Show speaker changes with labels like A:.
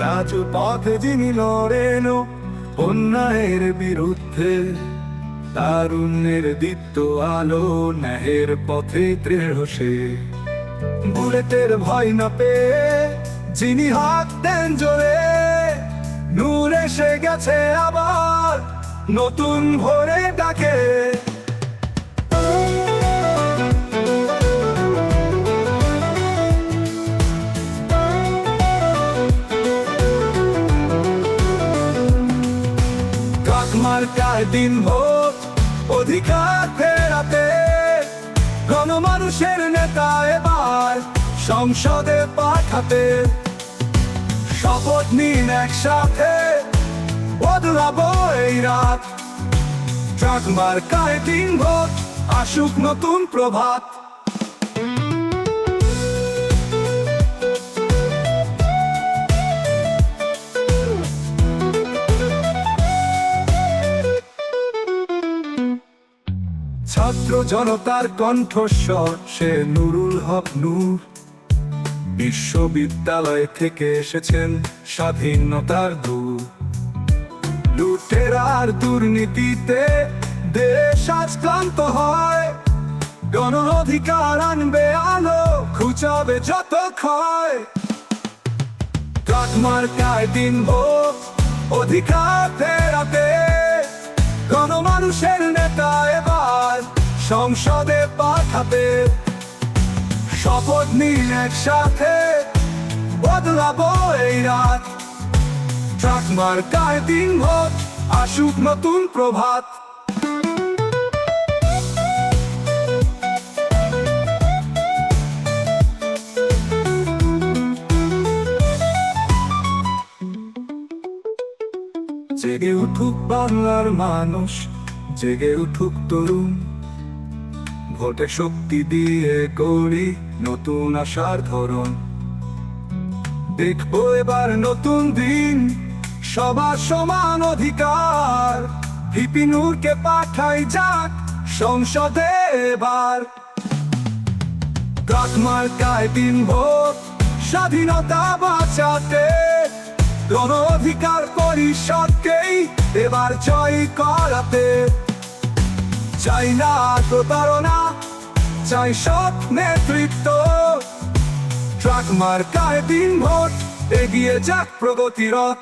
A: রাজপথে যিনি লড়েন অন্যায়ের বিরুদ্ধে, তারুণ্যের দীপ্ত আলো ন্যায়ের পথে দৃঢ় সে বুলেটের ভয় না পেয়ে যিনি হাত দেন জোরে, নূর এসে গেছে আবার নতুন ভোরে কাকমার্কায় দিন ভোট অধিকার ফেরাতে। গণমানুষের নেতা এবার সংসদে পাঠাতে। শপথ নিন একসাথে, বদলাবো এই রাত। ট্রাক মার্কায় দিন ভোট, আসুক নতুন প্রভাত। ছাত্র জনতার কণ্ঠস্বর, সে নুরুল হক নূর। বিশ্ববিদ্যালয় থেকে এসেছেন স্বাধীনতার দূর লুটেরার দুর্নীতিতে দেশ আজ ক্লান্ত হয়। গণ অধিকার আনবে আলো, খুঁচাবে যত ক্ষয়। কাঠমার্কায় দিন ভোট অধিকার ফেরাতে। গণমানুষের নেতা এবার সংসদে পাঠাতে শপথ নিন একসাথে বদলাবো এই রাত। ট্রাক মার্কায় দিন ভোট, আসুক নতুন প্রভাত। জেগে উঠুক বাংলার মানুষ, জেগে উঠুক তরুণ। ভোটে শক্তি দিয়ে করি নতুন আশার ধরন। দেখব এবার নতুন দিন, সবার সমান অধিকার। ভিপিনুরকে পাঠাই যাক সংসদে এবার। কাঠমার্কায় দিন ভোট, স্বাধীনতা বাঁচাতে। গণ অধিকার পরিষদকেই এবার জয় করাতে। চাই না প্রতারণা চাই সব নেতৃত্ব। ট্রাক মার্কায় দিন ভোট এগিয়ে যাক প্রগতিরথ